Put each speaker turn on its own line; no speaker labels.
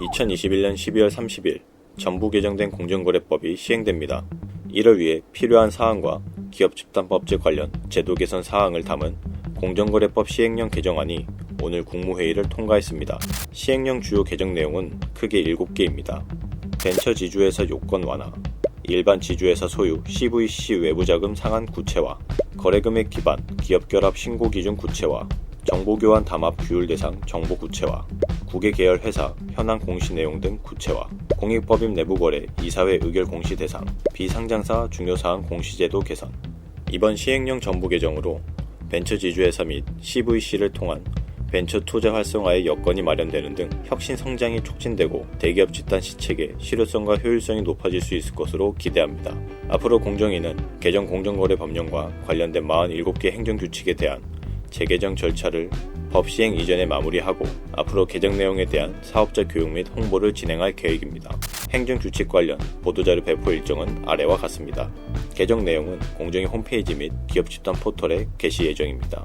2021년 12월 30일 전부 개정된 공정거래법이 시행됩니다. 이를 위해 필요한 사항과 기업 집단법제 관련 제도 개선 사항을 담은 공정거래법 시행령 개정안이 오늘 국무회의를 통과했습니다. 시행령 주요 개정 내용은 크게 7개입니다. 벤처 지주회사 요건 완화, 일반 지주회사 소유 CVC 외부자금 상한 구체화, 거래금액 기반 기업 결합 신고 기준 구체화, 정보교환 담합 규율 대상 정보 구체화, 국외 계열 회사 현황 공시 내용 등 구체화, 공익법인 내부 거래 이사회 의결 공시 대상, 비상장사 중요 사항 공시제도 개선. 이번 시행령 정부 개정으로 벤처 지주회사 및 CVC를 통한 벤처 투자 활성화의 여건이 마련되는 등 혁신 성장이 촉진되고 대기업 집단 시책의 실효성과 효율성이 높아질 수 있을 것으로 기대합니다. 앞으로 공정위는 개정 공정거래 법령과 관련된 47개 행정 규칙에 대한 재개정 절차를 법 시행 이전에 마무리하고 앞으로 개정 내용에 대한 사업자 교육 및 홍보를 진행할 계획입니다. 행정 규칙 관련 보도자료 배포 일정은 아래와 같습니다. 개정 내용은 공정위 홈페이지 및 기업 집단 포털에 게시 예정입니다.